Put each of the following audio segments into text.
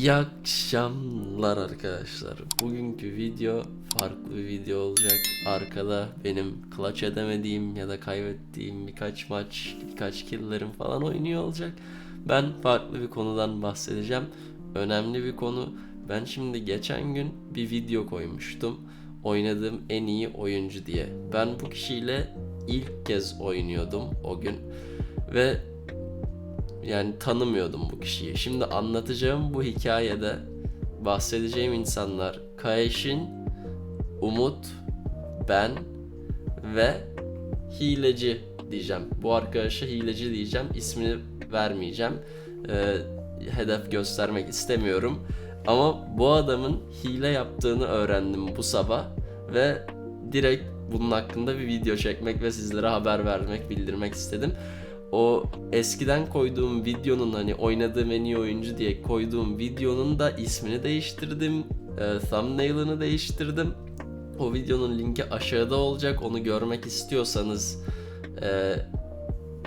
İyi akşamlar arkadaşlar. Bugünkü video farklı bir video olacak. Arkada benim clutch edemediğim ya da kaybettiğim birkaç maç, birkaç kill'lerim falan oynuyor olacak. Ben farklı bir konudan bahsedeceğim. Önemli bir konu. Ben şimdi geçen gün bir video koymuştum. Oynadığım en iyi oyuncu diye. Ben bu kişiyle ilk kez oynuyordum o gün. Ve yani tanımıyordum bu kişiyi. Şimdi anlatacağım bu hikayede bahsedeceğim insanlar Kayeşin, Umut, ben ve hileci diyeceğim. Bu arkadaşa hileci diyeceğim. İsmini vermeyeceğim. Ee, hedef göstermek istemiyorum. Ama bu adamın hile yaptığını öğrendim bu sabah ve direkt bunun hakkında bir video çekmek ve sizlere haber vermek, bildirmek istedim o eskiden koyduğum videonun hani oynadığım en iyi oyuncu diye koyduğum videonun da ismini değiştirdim. E, thumbnail'ını değiştirdim. O videonun linki aşağıda olacak. Onu görmek istiyorsanız e,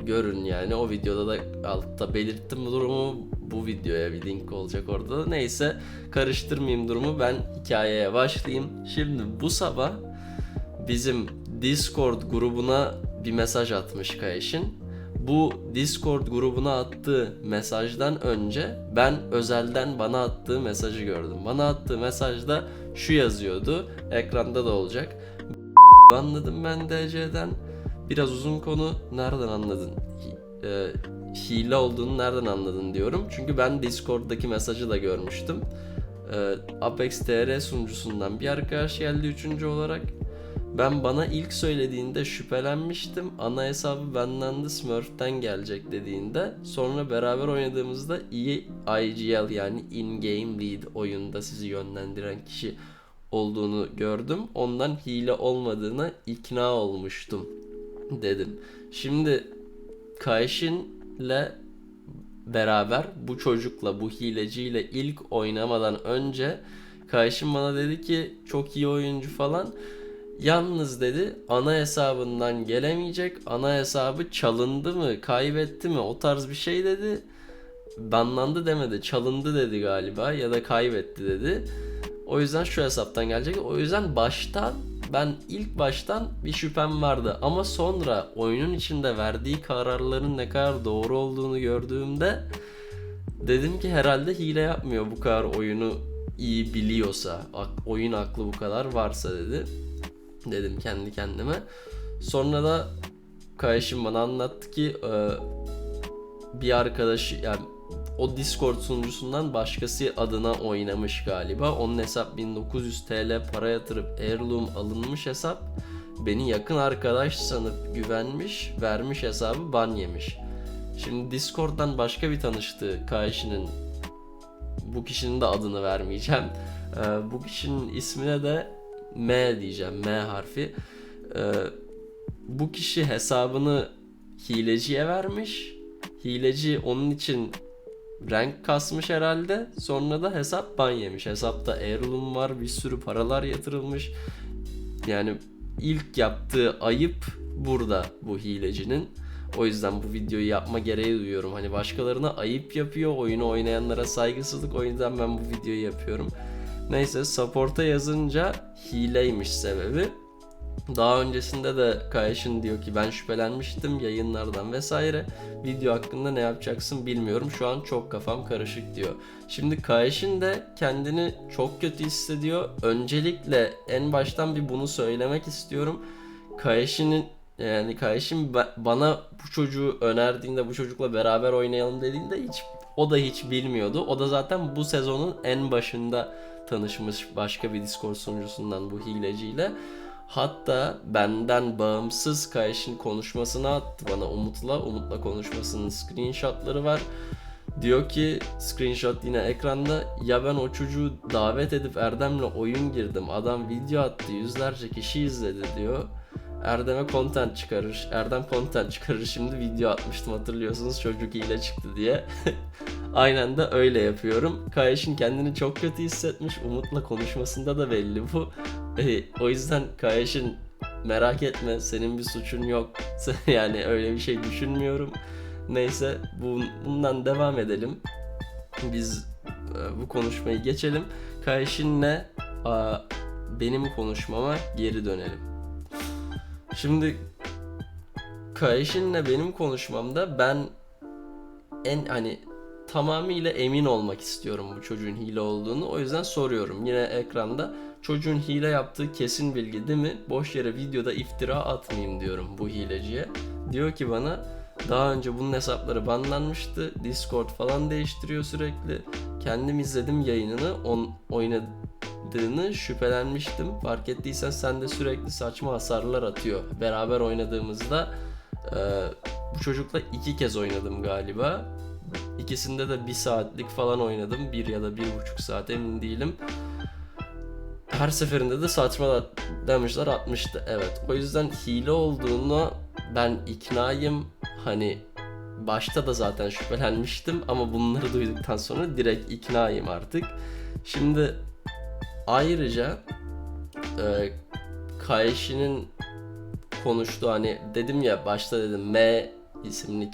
görün yani. O videoda da altta belirttim bu durumu. Bu videoya bir link olacak orada da. Neyse karıştırmayayım durumu. Ben hikayeye başlayayım. Şimdi bu sabah bizim Discord grubuna bir mesaj atmış Kayeş'in bu Discord grubuna attığı mesajdan önce ben özelden bana attığı mesajı gördüm. Bana attığı mesajda şu yazıyordu. Ekranda da olacak. Anladım ben DC'den. Biraz uzun konu. Nereden anladın? Hi- e, hile olduğunu nereden anladın diyorum. Çünkü ben Discord'daki mesajı da görmüştüm. E, Apex TR sunucusundan bir arkadaş geldi üçüncü olarak. Ben bana ilk söylediğinde şüphelenmiştim. Ana hesabı benden de Smurf'ten gelecek dediğinde. Sonra beraber oynadığımızda iyi IGL yani in-game lead oyunda sizi yönlendiren kişi olduğunu gördüm. Ondan hile olmadığına ikna olmuştum dedim. Şimdi Kayshin'le beraber bu çocukla bu hileciyle ilk oynamadan önce Kayshin bana dedi ki çok iyi oyuncu falan. Yalnız dedi ana hesabından gelemeyecek. Ana hesabı çalındı mı, kaybetti mi o tarz bir şey dedi. Banlandı demedi, çalındı dedi galiba ya da kaybetti dedi. O yüzden şu hesaptan gelecek. O yüzden baştan ben ilk baştan bir şüphem vardı ama sonra oyunun içinde verdiği kararların ne kadar doğru olduğunu gördüğümde dedim ki herhalde hile yapmıyor bu kadar oyunu iyi biliyorsa, oyun aklı bu kadar varsa dedi dedim kendi kendime. Sonra da Kayışım bana anlattı ki e, bir arkadaşı yani o Discord sunucusundan başkası adına oynamış galiba. Onun hesap 1900 TL para yatırıp Heirloom alınmış hesap. Beni yakın arkadaş sanıp güvenmiş, vermiş hesabı ban yemiş. Şimdi Discord'dan başka bir tanıştığı Kayışı'nın bu kişinin de adını vermeyeceğim. E, bu kişinin ismine de M diyeceğim. M harfi. Ee, bu kişi hesabını hileciye vermiş. Hileci onun için renk kasmış herhalde. Sonra da hesap ban yemiş. Hesapta heirloom var. Bir sürü paralar yatırılmış. Yani ilk yaptığı ayıp burada bu hilecinin. O yüzden bu videoyu yapma gereği duyuyorum. Hani başkalarına ayıp yapıyor. Oyunu oynayanlara saygısızlık. O yüzden ben bu videoyu yapıyorum. Neyse support'a yazınca hileymiş sebebi. Daha öncesinde de Kayışın diyor ki ben şüphelenmiştim yayınlardan vesaire. Video hakkında ne yapacaksın bilmiyorum. Şu an çok kafam karışık diyor. Şimdi Kayışın de kendini çok kötü hissediyor. Öncelikle en baştan bir bunu söylemek istiyorum. Kayışı'nın yani Kayışın ba- bana bu çocuğu önerdiğinde bu çocukla beraber oynayalım dediğinde hiç o da hiç bilmiyordu. O da zaten bu sezonun en başında tanışmış başka bir Discord sunucusundan bu hileciyle. Hatta benden bağımsız Kayış'ın konuşmasını attı bana Umut'la. Umut'la konuşmasının screenshotları var. Diyor ki screenshot yine ekranda ya ben o çocuğu davet edip Erdem'le oyun girdim. Adam video attı yüzlerce kişi izledi diyor. Erdem'e content çıkarır. Erdem content çıkarır. Şimdi video atmıştım hatırlıyorsunuz çocuk hile çıktı diye. Aynen de öyle yapıyorum. Kayış'ın kendini çok kötü hissetmiş. Umut'la konuşmasında da belli bu. E, o yüzden Kayış'ın merak etme senin bir suçun yok. yani öyle bir şey düşünmüyorum. Neyse bu, bundan devam edelim. Biz e, bu konuşmayı geçelim. Kayşin'le a, benim konuşmama geri dönelim. Şimdi Kayşin'le benim konuşmamda ben en hani tamamıyla emin olmak istiyorum bu çocuğun hile olduğunu. O yüzden soruyorum yine ekranda. Çocuğun hile yaptığı kesin bilgi değil mi? Boş yere videoda iftira atmayayım diyorum bu hileciye. Diyor ki bana daha önce bunun hesapları banlanmıştı. Discord falan değiştiriyor sürekli. Kendim izledim yayınını. On, oynadığını şüphelenmiştim. Fark ettiysen sen de sürekli saçma hasarlar atıyor. Beraber oynadığımızda e, bu çocukla iki kez oynadım galiba. İkisinde de bir saatlik falan oynadım. Bir ya da bir buçuk saat emin değilim. Her seferinde de saçma demişler atmıştı. Evet. O yüzden hile olduğunu ben iknayım. Hani başta da zaten şüphelenmiştim ama bunları duyduktan sonra direkt iknayım artık. Şimdi ayrıca e, Kayşi'nin konuştuğu hani dedim ya başta dedim M isimli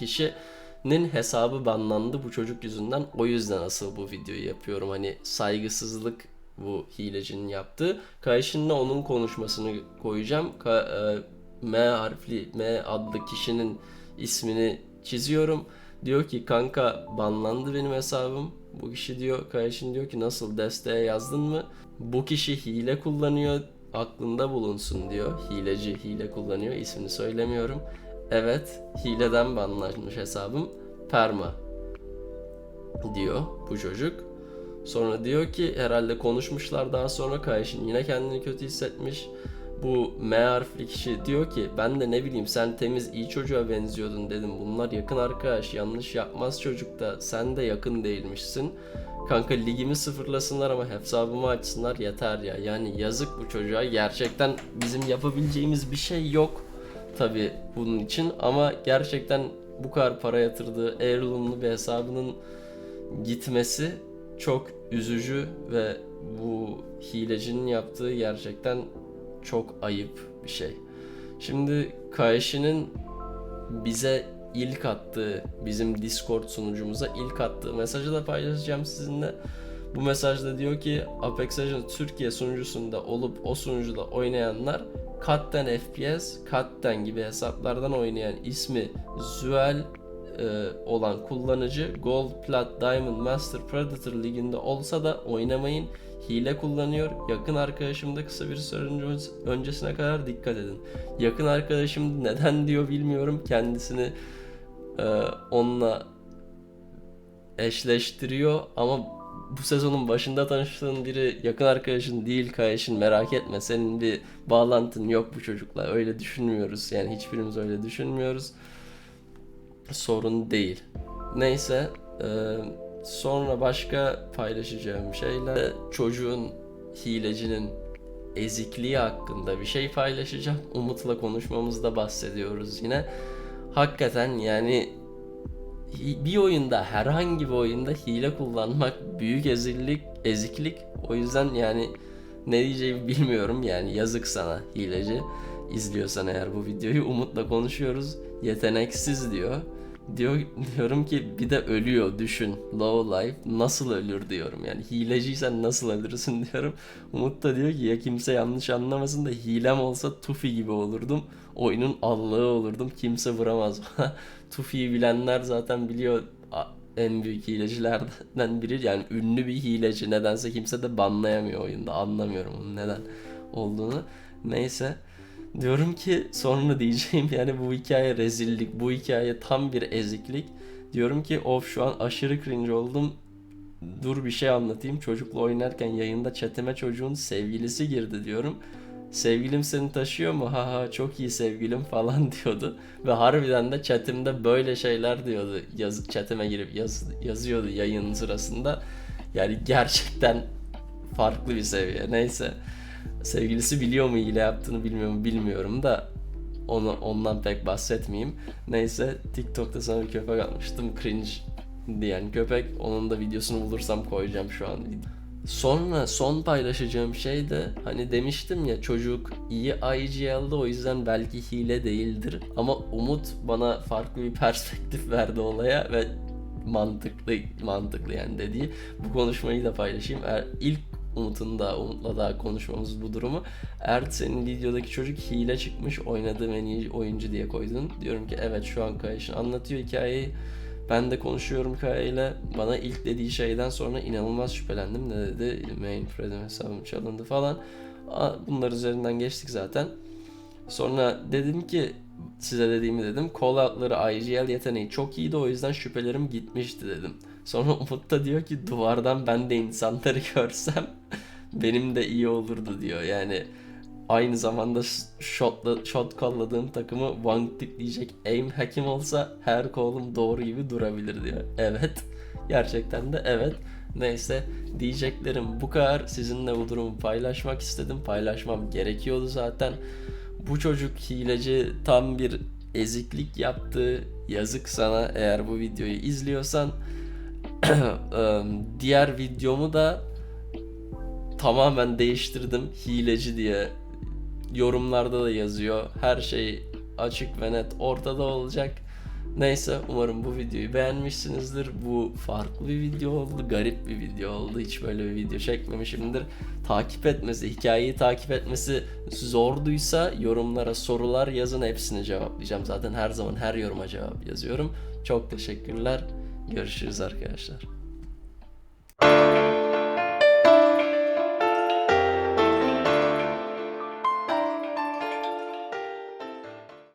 kişinin hesabı banlandı bu çocuk yüzünden. O yüzden asıl bu videoyu yapıyorum. Hani saygısızlık bu hilecinin yaptığı. Kayşin'le onun konuşmasını koyacağım. Ka- e, M harfli M adlı kişinin ismini çiziyorum. Diyor ki kanka banlandı benim hesabım. Bu kişi diyor Kayşin diyor ki nasıl desteğe yazdın mı? Bu kişi hile kullanıyor aklında bulunsun diyor. Hileci hile kullanıyor ismini söylemiyorum. Evet hileden banlanmış hesabım. Perma diyor bu çocuk. Sonra diyor ki herhalde konuşmuşlar daha sonra Kayşin yine kendini kötü hissetmiş. Bu M harfli kişi diyor ki ben de ne bileyim sen temiz iyi çocuğa benziyordun dedim. Bunlar yakın arkadaş yanlış yapmaz çocukta sen de yakın değilmişsin. Kanka ligimi sıfırlasınlar ama hesabımı açsınlar yeter ya. Yani yazık bu çocuğa gerçekten bizim yapabileceğimiz bir şey yok tabi bunun için ama gerçekten bu kadar para yatırdığı heirloomlu bir hesabının gitmesi çok üzücü ve bu hilecinin yaptığı gerçekten çok ayıp bir şey. Şimdi Kayşi'nin bize ilk attığı, bizim Discord sunucumuza ilk attığı mesajı da paylaşacağım sizinle. Bu mesajda diyor ki Apex Legends Türkiye sunucusunda olup o sunucuda oynayanlar Katten FPS, Katten gibi hesaplardan oynayan ismi Zuel e, olan kullanıcı Gold, Plat, Diamond, Master, Predator liginde olsa da oynamayın. Hile kullanıyor. Yakın arkadaşım da kısa bir süre önce- öncesine kadar dikkat edin. Yakın arkadaşım neden diyor bilmiyorum. Kendisini e, onunla eşleştiriyor ama bu sezonun başında tanıştığın biri yakın arkadaşın değil Kayaş'ın merak etme. Senin bir bağlantın yok bu çocukla. Öyle düşünmüyoruz. Yani hiçbirimiz öyle düşünmüyoruz. Sorun değil. Neyse e, sonra başka paylaşacağım şeyler. Çocuğun hilecinin ezikliği hakkında bir şey paylaşacağım. Umut'la konuşmamızda bahsediyoruz yine. Hakikaten yani bir oyunda herhangi bir oyunda hile kullanmak büyük eziklik eziklik. O yüzden yani ne diyeceğimi bilmiyorum yani. Yazık sana hileci. İzliyorsan eğer bu videoyu Umut'la konuşuyoruz. Yeteneksiz diyor. Diyor diyorum ki bir de ölüyor düşün. Low life nasıl ölür diyorum. Yani hileciysen nasıl ölürsün diyorum. Umut da diyor ki ya kimse yanlış anlamasın da hilem olsa Tufi gibi olurdum. Oyunun allığı olurdum. Kimse vuramaz bana Tufi'yi bilenler zaten biliyor. En büyük hilecilerden biri. Yani ünlü bir hileci nedense kimse de banlayamıyor oyunda. Anlamıyorum onun neden olduğunu. Neyse. Diyorum ki sonra diyeceğim yani bu hikaye rezillik bu hikaye tam bir eziklik. Diyorum ki of şu an aşırı cringe oldum. Dur bir şey anlatayım. Çocukla oynarken yayında chatime çocuğun sevgilisi girdi diyorum sevgilim seni taşıyor mu? Ha ha çok iyi sevgilim falan diyordu. Ve harbiden de chatimde böyle şeyler diyordu. Yaz, chatime girip yaz, yazıyordu yayın sırasında. Yani gerçekten farklı bir seviye. Neyse. Sevgilisi biliyor mu hile yaptığını bilmiyor bilmiyorum da onu, ondan pek bahsetmeyeyim. Neyse TikTok'ta sana bir köpek atmıştım. Cringe diyen köpek. Onun da videosunu bulursam koyacağım şu an. Sonra son paylaşacağım şey de hani demiştim ya çocuk iyi IGL'de o yüzden belki hile değildir. Ama Umut bana farklı bir perspektif verdi olaya ve mantıklı mantıklı yani dediği bu konuşmayı da paylaşayım. Eğer ilk Umut'un da Umut'la daha konuşmamız bu durumu. Eğer senin videodaki çocuk hile çıkmış oynadığım en iyi oyuncu diye koydun. Diyorum ki evet şu an Kayış'ın anlatıyor hikayeyi. Ben de konuşuyorum Kaya'yla. Bana ilk dediği şeyden sonra inanılmaz şüphelendim. Ne dedi? Mainframe hesabım çalındı falan. Bunlar üzerinden geçtik zaten. Sonra dedim ki size dediğimi dedim. Call out'ları IGL yeteneği çok iyiydi o yüzden şüphelerim gitmişti dedim. Sonra Umut da diyor ki duvardan ben de insanları görsem benim de iyi olurdu diyor. Yani aynı zamanda shotla, shot kolladığım takımı one diyecek aim hakim olsa her kolum doğru gibi durabilir diyor. Evet. Gerçekten de evet. Neyse diyeceklerim bu kadar. Sizinle bu durumu paylaşmak istedim. Paylaşmam gerekiyordu zaten. Bu çocuk hileci tam bir eziklik yaptı. Yazık sana eğer bu videoyu izliyorsan. Diğer videomu da tamamen değiştirdim hileci diye yorumlarda da yazıyor. Her şey açık ve net ortada olacak. Neyse umarım bu videoyu beğenmişsinizdir. Bu farklı bir video oldu, garip bir video oldu. Hiç böyle bir video çekmemişimdir. Takip etmesi, hikayeyi takip etmesi zorduysa yorumlara sorular yazın hepsini cevaplayacağım. Zaten her zaman her yoruma cevap yazıyorum. Çok teşekkürler. Görüşürüz arkadaşlar.